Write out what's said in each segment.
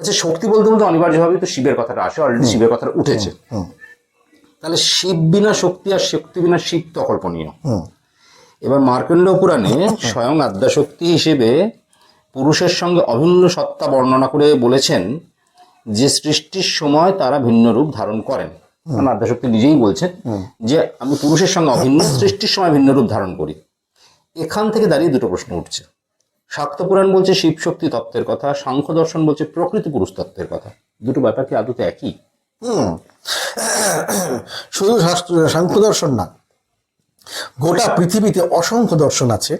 আচ্ছা শক্তি বলতে বলতে অনিবার্যভাবেই তো শিবের কথাটা আসে অলরেডি শিবের কথাটা উঠেছে। তাহলে শিব বিনা শক্তি আর শক্তি বিনা শিব তো অকল্পনীয়। এবার মার্কণ্ড পুরাণে স্বয়ং আদ্যাশক্তি হিসেবে পুরুষের সঙ্গে অভিন্ন সত্তা বর্ণনা করে বলেছেন যে সৃষ্টির সময় তারা ভিন্ন রূপ ধারণ করেন। কারণ আদ্যাশক্তি নিজেই বলছেন যে আমি পুরুষের সঙ্গে অভিন্ন সৃষ্টির সময় ভিন্ন রূপ ধারণ করি। এখান থেকে দাঁড়িয়ে দুটো প্রশ্ন উঠছে। শাক্ত পুরাণ বলছে শিবশক্তি তত্ত্বের কথা, সাংখ্য দর্শন বলছে প্রকৃতি পুরুষ তত্ত্বের কথা। দুটো ব্যাপার কি আদতে একই? শুধু সাংখ্য দর্শন না, গোটা পৃথিবীতে অসংখ্য দর্শন আছে।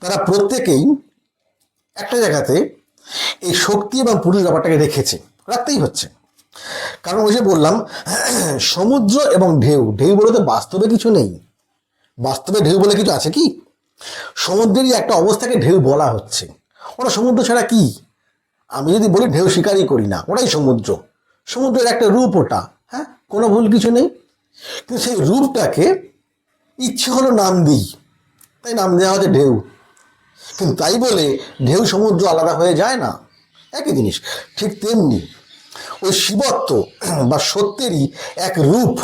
তারা প্রত্যেকেই একটা জায়গাতে এই শক্তি এবং পুরুষ ব্যাপারটাকে রেখেছে, রাখতেই হচ্ছে। কারণ ওই যে বললাম, সমুদ্র এবং ঢেউ ঢেউ বলে তো বাস্তবে কিছু নেই। বাস্তবে ঢেউ বলে কিছু আছে কি? সমুদ্রেরই একটা অবস্থাকে ঢেউ বলা হচ্ছে। ওরা সমুদ্র ছাড়া কি? আমি যদি বলি ঢেউ শিকারই করি না, ওটাই সমুদ্র। সমুদ্রের একটা রূপ ওটা হ্যাঁ? কোনো ভুল কিছু নেই। কিন্তু সেই রূপটাকে ইচ্ছে হলো নাম দিই। তাই নাম দেওয়া হচ্ছে ঢেউ। কিন্তু তাই বলে ঢেউ সমুদ্র আলাদা হয়ে যায় না। একই জিনিস, ঠিক তেমনি ওই শিবত্ব বা সত্যেরই এক রূপ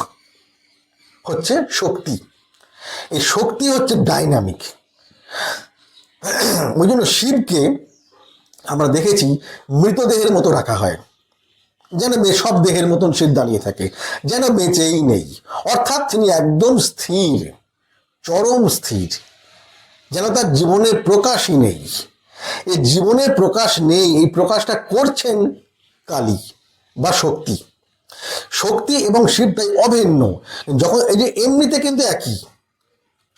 হচ্ছে শক্তি। এই শক্তি হচ্ছে ডাইনামিক। ওই জন্য শিবকে আমরা দেখেছি মৃতদেহের মতো রাখা হয়। যেন সব দেহের মতন শিব দাঁড়িয়ে থাকে। যেন বেঁচেই নেই। অর্থাৎ তিনি একদম স্থির, চরম স্থির। যেন তার জীবনের প্রকাশই নেই। এই জীবনের প্রকাশ নেই, এই প্রকাশটা করছেন কালী বা শক্তি। শক্তি এবং শিব তাই অভিন্ন। যখন এই যে এমনিতে কিন্তু একই।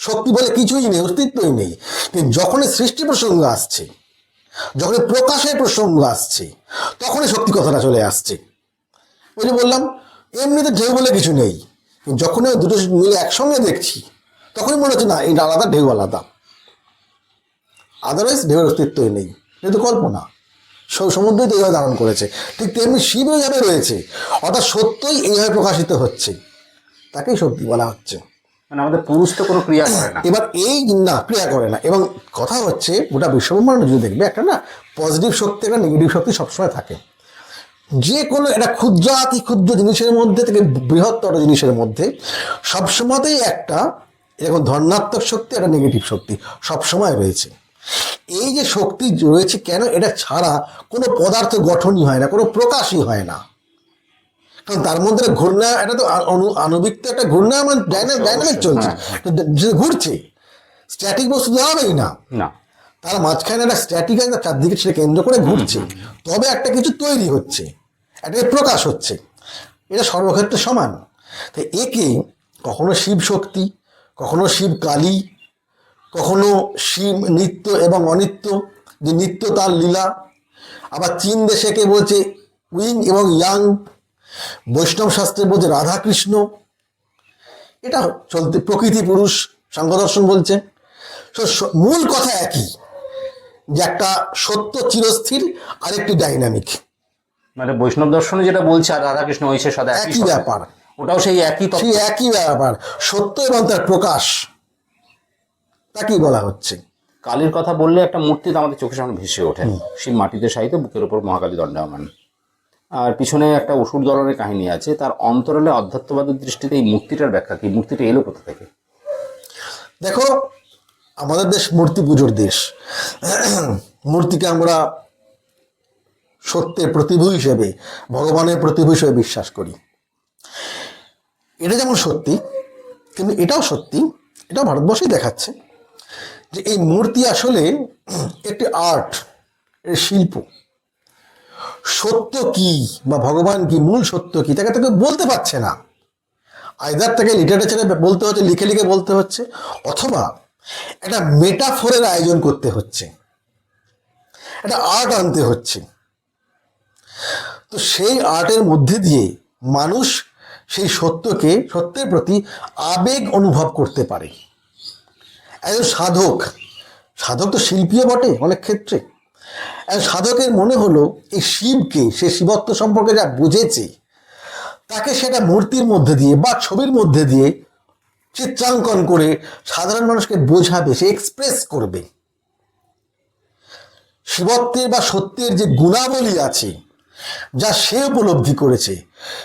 শক্তি বলে কিছুই নেই, অস্তিত্বই নেই। যখনই সৃষ্টি প্রসঙ্গ আসছে যখন প্রকাশের প্রসঙ্গ আসছে, তখনই শক্তি কথাটা চলে আসছে। ওই যে বললাম, এমনিতে ঢেউ বলে কিছু নেই যখন আমি দুটো মিলে একসঙ্গে দেখছি, তখনই মনে হচ্ছে না, এটা আলাদা, ঢেউ আলাদা। আদারওয়াইজ ঢেউয়ের অস্তিত্বই নেই, এটা তো কল্পনা। স- সমুদ্রই তো এইভাবে ধারণ করেছে, ঠিক তেমনি শিব এইভাবে রয়েছে, অর্থাৎ সত্যই এইভাবে প্রকাশিত হচ্ছে, তাকেই সত্যি বলা হচ্ছে। মানে আমাদের পুরুষ তো কোনো ক্রিয়া করে না। এবার এই না, ক্রিয়া করে না। এবং কথা হচ্ছে, গোটা বিশ্বব্রহ্মাণ্ড যদি দেখবে, একটা না পজিটিভ শক্তি, একটা নেগেটিভ শক্তি সবসময় থাকে। যে কোনো একটা ক্ষুদ্রাতি ক্ষুদ্র জিনিসের মধ্যে থেকে, বৃহত্তর জিনিসের মধ্যে, সবসময়তেই একটা, এরকম ধর্নাত্মক শক্তি, একটা নেগেটিভ শক্তি সবসময় রয়েছে। এই যে শক্তি রয়েছে কেন, এটা ছাড়া কোনো পদার্থ গঠনই হয় না, কোনো প্রকাশই হয় না। কারণ তার মধ্যে ঘূর্ণা এটা তো আণবিক তো একটা ঘূর্ণায়মান ডাইনামিক চলছে। তো যে ঘুরছে স্ট্যাটিক বস্তু তো হবেই না। না। তার মাঝখানে একটা স্ট্যাটিক একটা চারদিকে সেটা কেন্দ্র করে ঘুরছে। তবে একটা কিছু তৈরি হচ্ছে একটা প্রকাশ হচ্ছে। এটা সর্বক্ষেত্রে সমান। তো একে কখনো শিব শক্তি কখনো শিব কালী কখনো শিব নিত্য এবং অনিত্য যে নিত্য তার লীলা। আবার চীন দেশে কে বলছে উইং এবং ইয়াং। বৈষ্ণব শাস্ত্রে বলছে রাধাকৃষ্ণ এটা চলতে প্রকৃতি পুরুষ সাংঘদর্শন বলছে। মূল কথা একই যে একটা সত্য চিরস্থির আর একটি ডাইনামিক মানে বৈষ্ণব দর্শনে যেটা বলছে আর রাধাকৃষ্ণ হয়েছে সদা একই ব্যাপার। ওটাও সেই একই সেই একই ব্যাপার সত্য এবং তার প্রকাশ তাকেই বলা হচ্ছে। কালীর কথা বললে একটা মূর্তি আমাদের চোখের সামনে ভেসে ওঠে সেই মাটিতে সাহিত্য বুকের উপর মহাকালী দণ্ডায়মান। আর পিছনে একটা অসুর ধরনের কাহিনী আছে, তার অন্তরালে অধ্যাত্মবাদের দৃষ্টিতে এই মূর্তিটার ব্যাখ্যা কি? মূর্তিটা এলো কোথা থেকে? দেখো, আমাদের দেশ মূর্তি পুজোর দেশ। মূর্তিকে আমরা সত্যের প্রতিভূ হিসেবে, ভগবানের প্রতিভূ হিসেবে বিশ্বাস করি। এটা যেমন সত্যি, কিন্তু এটাও সত্যি এটাও ভারতবর্ষেই দেখাচ্ছে যে এই মূর্তি আসলে একটি আর্ট শিল্প। সত্য কি বা ভগবান কি, মূল সত্য কি, তাকে তাকে বলতে পারছে না। আইদার তাকে লিটারেচারে বলতে হচ্ছে, লিখে লিখে বলতে হচ্ছে, অথবা একটা মেটাফোরের আয়োজন করতে হচ্ছে, একটা আর্ট আনতে হচ্ছে। তো সেই আর্টের মধ্যে দিয়ে মানুষ সেই সত্যকে, সত্যের প্রতি আবেগ অনুভব করতে পারে। একজন সাধক সাধক তো শিল্পীও বটে অনেক ক্ষেত্রে। সাধকের মনে হলো, এই শিবকে, সে শিবত্ব সম্পর্কে যা বুঝেছে, তাকে সেটা মূর্তির মধ্যে দিয়ে বা ছবির মধ্যে দিয়ে চিত্রাঙ্কন করে সাধারণ মানুষকে বোঝাবে, সে এক্সপ্রেস করবে। শিবত্বের বা সত্যের যে গুণাবলী আছে, যা সে উপলব্ধি করেছে,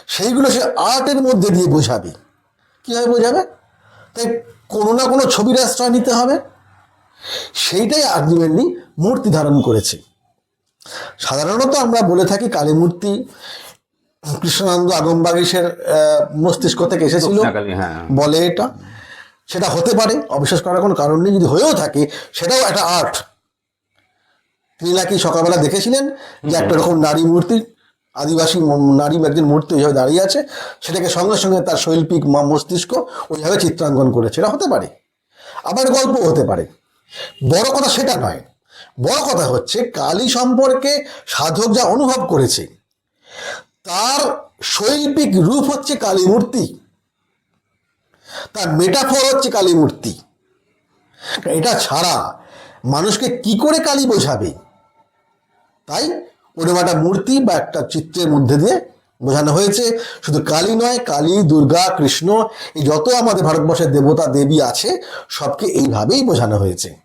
সেইগুলো সে আর্টের মধ্যে দিয়ে বোঝাবে। কীভাবে বোঝাবে? তাই কোনো না কোনো ছবির আশ্রয় নিতে হবে। সেইটাই আলটিমেটলি মূর্তি ধারণ করেছে। সাধারণত আমরা বলে থাকি কালী মূর্তি কৃষ্ণানন্দ আগমবাগীশের আহ, মস্তিষ্ক থেকে এসেছিল। হ্যাঁ। বলে এটা। সেটা হতে পারে অবিশ্বাস করার কোনো কারণ নেই। যদি হয়েও থাকে সেটাও একটা আর্ট তিনি নাকি সকালবেলা দেখেছিলেন যে একটা রকম নারী মূর্তি আদিবাসী নারী একজন মূর্তি ওইভাবে দাঁড়িয়ে আছে সেটাকে সঙ্গে সঙ্গে তার শৈল্পিক মা- মস্তিষ্ক ওইভাবে চিত্রাঙ্কন করেছে। এটা হতে পারে। আবার গল্প হতে পারে। বড় কথা সেটা নয়। বড় কথা হচ্ছে কালী সম্পর্কে সাধক যা অনুভব করেছে, তার শৈল্পিক রূপ হচ্ছে কালী মূর্তি তার মেটাফর হচ্ছে কালী মূর্তি এটা ছাড়া মানুষকে কি করে কালী বোঝাবে? তাই ওরকম একটা মূর্তি বা একটা চিত্রের মধ্যে দিয়ে বোঝানো হয়েছে, শুধু কালী নয়, কালী, দুর্গা, কৃষ্ণ, এই যত আমাদের ভারতবর্ষের দেবতা, দেবী আছে, সবকে এইভাবেই বোঝানো হয়েছে।